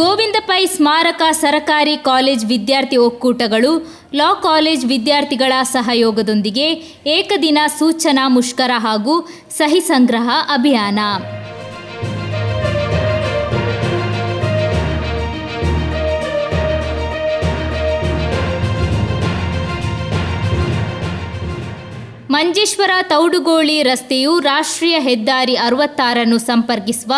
ಗೋವಿಂದ ಪೈ ಸ್ಮಾರಕ ಸರಕಾರಿ ಕಾಲೇಜ್ ವಿದ್ಯಾರ್ಥಿ ಒಕ್ಕೂಟಗಳು, ಲಾ ಕಾಲೇಜ್ ವಿದ್ಯಾರ್ಥಿಗಳ ಸಹಯೋಗದೊಂದಿಗೆ ಏಕದಿನ ಸೂಚನಾ ಮುಷ್ಕರ ಹಾಗೂ ಸಹಿ ಸಂಗ್ರಹ ಅಭಿಯಾನ. ಮಂಜೇಶ್ವರ ತೌಡುಗೋಳಿ ರಸ್ತೆಯು ರಾಷ್ಟ್ರೀಯ ಹೆದ್ದಾರಿ ಅರವತ್ತಾರನ್ನು ಸಂಪರ್ಕಿಸುವ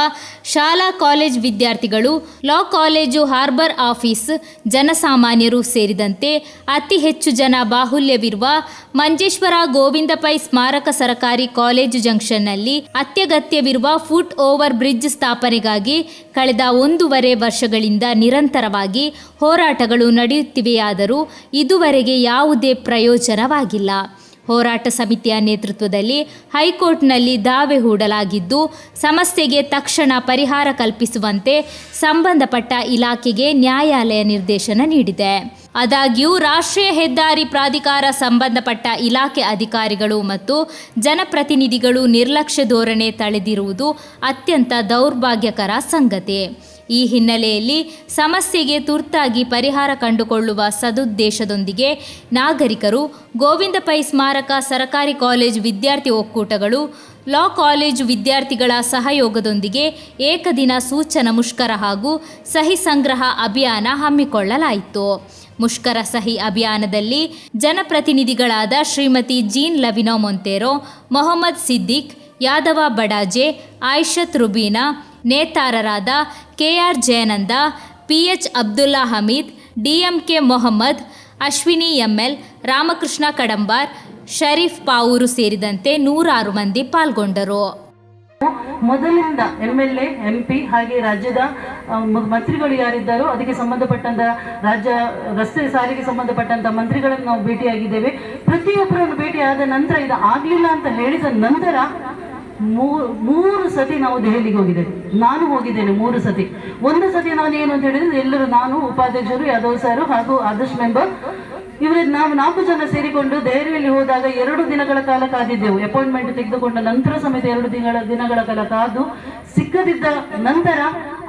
ಶಾಲಾ ಕಾಲೇಜ್ ವಿದ್ಯಾರ್ಥಿಗಳು, ಲಾ ಕಾಲೇಜು ಹಾರ್ಬರ್ ಆಫೀಸ್ ಜನಸಾಮಾನ್ಯರು ಸೇರಿದಂತೆ ಅತಿ ಹೆಚ್ಚು ಜನ ಬಾಹುಲ್ಯವಿರುವ ಮಂಜೇಶ್ವರ ಗೋವಿಂದ ಪೈ ಸ್ಮಾರಕ ಸರಕಾರಿ ಕಾಲೇಜು ಜಂಕ್ಷನ್ನಲ್ಲಿ ಅತ್ಯಗತ್ಯವಿರುವ ಫುಟ್ ಓವರ್ ಬ್ರಿಡ್ಜ್ ಸ್ಥಾಪನೆಗಾಗಿ ಕಳೆದ ಒಂದೂವರೆ ವರ್ಷಗಳಿಂದ ನಿರಂತರವಾಗಿ ಹೋರಾಟಗಳು ನಡೆಯುತ್ತಿವೆಯಾದರೂ ಇದುವರೆಗೆ ಯಾವುದೇ ಪ್ರಯೋಜನವಾಗಿಲ್ಲ. ಹೋರಾಟ ಸಮಿತಿಯ ನೇತೃತ್ವದಲ್ಲಿ ಹೈಕೋರ್ಟ್ನಲ್ಲಿ ದಾವೆ ಹೂಡಲಾಗಿದ್ದು, ಸಮಸ್ಯೆಗೆ ತಕ್ಷಣ ಪರಿಹಾರ ಕಲ್ಪಿಸುವಂತೆ ಸಂಬಂಧಪಟ್ಟ ಇಲಾಖೆಗೆ ನ್ಯಾಯಾಲಯ ನಿರ್ದೇಶನ ನೀಡಿದೆ. ಆದಾಗ್ಯೂ, ರಾಷ್ಟ್ರೀಯ ಹೆದ್ದಾರಿ ಪ್ರಾಧಿಕಾರ ಸಂಬಂಧಪಟ್ಟ ಇಲಾಖೆ ಅಧಿಕಾರಿಗಳು ಮತ್ತು ಜನಪ್ರತಿನಿಧಿಗಳು ನಿರ್ಲಕ್ಷ್ಯ ಧೋರಣೆ ತಳೆದಿರುವುದು ಅತ್ಯಂತ ದೌರ್ಭಾಗ್ಯಕರ ಸಂಗತಿ. ಈ ಹಿನ್ನೆಲೆಯಲ್ಲಿ ಸಮಸ್ಯೆಗೆ ತುರ್ತಾಗಿ ಪರಿಹಾರ ಕಂಡುಕೊಳ್ಳುವ ಸದುದ್ದೇಶದೊಂದಿಗೆ ನಾಗರಿಕರು ಗೋವಿಂದ ಪೈ ಸ್ಮಾರಕ ಸರಕಾರಿ ಕಾಲೇಜು ವಿದ್ಯಾರ್ಥಿ ಒಕ್ಕೂಟಗಳು, ಲಾ ಕಾಲೇಜು ವಿದ್ಯಾರ್ಥಿಗಳ ಸಹಯೋಗದೊಂದಿಗೆ ಏಕದಿನ ಸೂಚನ ಮುಷ್ಕರ ಹಾಗೂ ಸಹಿ ಸಂಗ್ರಹ ಅಭಿಯಾನ ಹಮ್ಮಿಕೊಳ್ಳಲಾಯಿತು. ಮುಷ್ಕರ ಸಹಿ ಅಭಿಯಾನದಲ್ಲಿ ಜನಪ್ರತಿನಿಧಿಗಳಾದ Shrimati Jean Lavino ಮೊಂತೇರೋ, Mohammed Siddiq, Yadava Badaje, Ayishath Rubina ನೇತಾರರಾದ KR Jayananda, PH Abdulla Hameed, DMK Mohammed, Ashwini ML, Ramakrishna Kadambar, Sharif Pavoor ಸೇರಿದಂತೆ ನೂರಾರು ಮಂದಿ ಪಾಲ್ಗೊಂಡರು. ಮೊದಲಿನಿಂದ M L A M P ಹಾಗೆ ರಾಜ್ಯದ ಮಂತ್ರಿಗಳು ಯಾರಿದ್ದಾರೋ ಅದಕ್ಕೆ ಸಂಬಂಧಪಟ್ಟಂತ ರಾಜ್ಯ ರಸ್ತೆ ಸಾರಿಗೆ ಸಂಬಂಧಪಟ್ಟಂತ ಮಂತ್ರಿಗಳನ್ನು ನಾವು ಭೇಟಿಯಾಗಿದ್ದೇವೆ. ಪ್ರತಿಯೊಬ್ಬರನ್ನು ಭೇಟಿಯಾದ ನಂತರ ಇದು ಆಗ್ಲಿಲ್ಲ ಅಂತ ಹೇಳಿದ ನಂತರ ಮೂರು ಸತಿ ನಾವು ದೆಹಲಿಗೆ ಹೋಗಿದ್ದೇವೆ. ನಾನು ಹೋಗಿದ್ದೇನೆ ಮೂರು ಸತಿ. ಒಂದು ಸತಿ ನಾನು ಏನು ಅಂತ ಹೇಳಿದ್ರೆ ಎಲ್ಲರೂ ನಾನು, ಉಪಾಧ್ಯಕ್ಷರು, ಯಾದವ್ ಸರ್ ಹಾಗೂ ಆದರ್ಶ್ ಮೆಂಬರ್, ಇವರ ನಾವು ನಾಲ್ಕು ಜನ ಸೇರಿಕೊಂಡು ದೆಹಲಿಯಲ್ಲಿ ಹೋದಾಗ ಎರಡು ದಿನಗಳ ಕಾಲ ಕಾದಿದ್ದೆವು. ಅಪಾಯಿಂಟ್ಮೆಂಟ್ ತೆಗೆದುಕೊಂಡ ನಂತರ ಸಮೇತ ಎರಡು ದಿನಗಳ ದಿನಗಳ ಕಾಲ ಕಾದು ಸಿಕ್ಕದಿದ್ದ ನಂತರ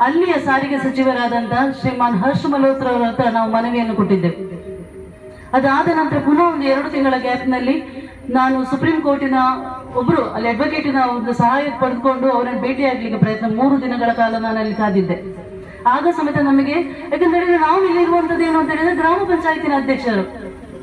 ಅಲ್ಲಿಯ ಸಾರಿಗೆ ಸಚಿವರಾದಂತಹ ಶ್ರೀಮಾನ್ ಹರ್ಷ್ ಮಲ್ಹೋತ್ರ ಅವರ ಹತ್ರ ನಾವು ಮನವಿಯನ್ನು ಕೊಟ್ಟಿದ್ದೆವು. ಅದಾದ ನಂತರ ಪುನಃ ಒಂದು ಎರಡು ತಿಂಗಳ ಗ್ಯಾಪ್ನಲ್ಲಿ ನಾನು ಸುಪ್ರೀಂ ಕೋರ್ಟಿನ ಒಬ್ಬರು ಅಲ್ಲಿ ಅಡ್ವೊಕೇಟಿನ ಒಂದು ಸಹಾಯ ಪಡೆದುಕೊಂಡು ಅವರನ್ನು ಭೇಟಿಯಾಗಲಿಕ್ಕೆ ಪ್ರಯತ್ನ ಮೂರು ದಿನಗಳ ಕಾಲ ನಾನು ಅಲ್ಲಿ ಕಾದಿದ್ದೆ. ಆಗ ಸಮೇತ ನಮಗೆ, ಯಾಕಂದ್ರೆ ನಾವು ಇಲ್ಲಿರುವಂಥದ್ದು ಏನು ಅಂತ ಹೇಳಿದ್ರೆ ಗ್ರಾಮ ಪಂಚಾಯತಿನ ಅಧ್ಯಕ್ಷರು.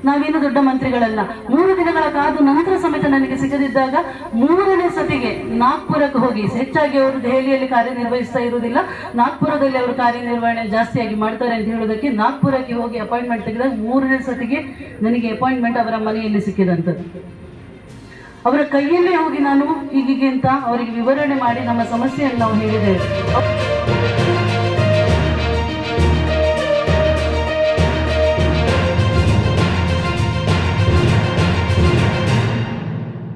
ನಾವೇನು ದೊಡ್ಡ ಮಂತ್ರಿಗಳಲ್ಲ. ಮೂರು ದಿನಗಳ ಕಾದು ನಂತರ ಸಮೇತ ನನಗೆ ಸಿಗದಿದ್ದಾಗ ಮೂರನೇ ಸತಿಗೆ ನಾಗ್ಪುರಕ್ಕೆ ಹೋಗಿ, ಹೆಚ್ಚಾಗಿ ಅವರು ದೆಹಲಿಯಲ್ಲಿ ಕಾರ್ಯನಿರ್ವಹಿಸ್ತಾ ಇರುವುದಿಲ್ಲ. ನಾಗ್ಪುರದಲ್ಲಿ ಅವರು ಕಾರ್ಯನಿರ್ವಹಣೆ ಜಾಸ್ತಿಯಾಗಿ ಮಾಡ್ತಾರೆ ಅಂತ ಹೇಳೋದಕ್ಕೆ ನಾಗ್ಪುರಕ್ಕೆ ಹೋಗಿ ಅಪಾಯಿಂಟ್ಮೆಂಟ್ ತೆಗೆದಾಗ ಮೂರನೇ ಸತಿಗೆ ನನಗೆ ಅಪಾಯಿಂಟ್ಮೆಂಟ್ ಅವರ ಮನೆಯಲ್ಲಿ ಸಿಕ್ಕಿದಂಥದ್ದು. ಅವರ ಕೈಯಲ್ಲೇ ಹೋಗಿ ನಾನು ಹೀಗಿಗೆ ಅಂತ ಅವರಿಗೆ ವಿವರಣೆ ಮಾಡಿ ನಮ್ಮ ಸಮಸ್ಯೆಯನ್ನು ನಾವು ಹೇಳಿದ್ದೇವೆ.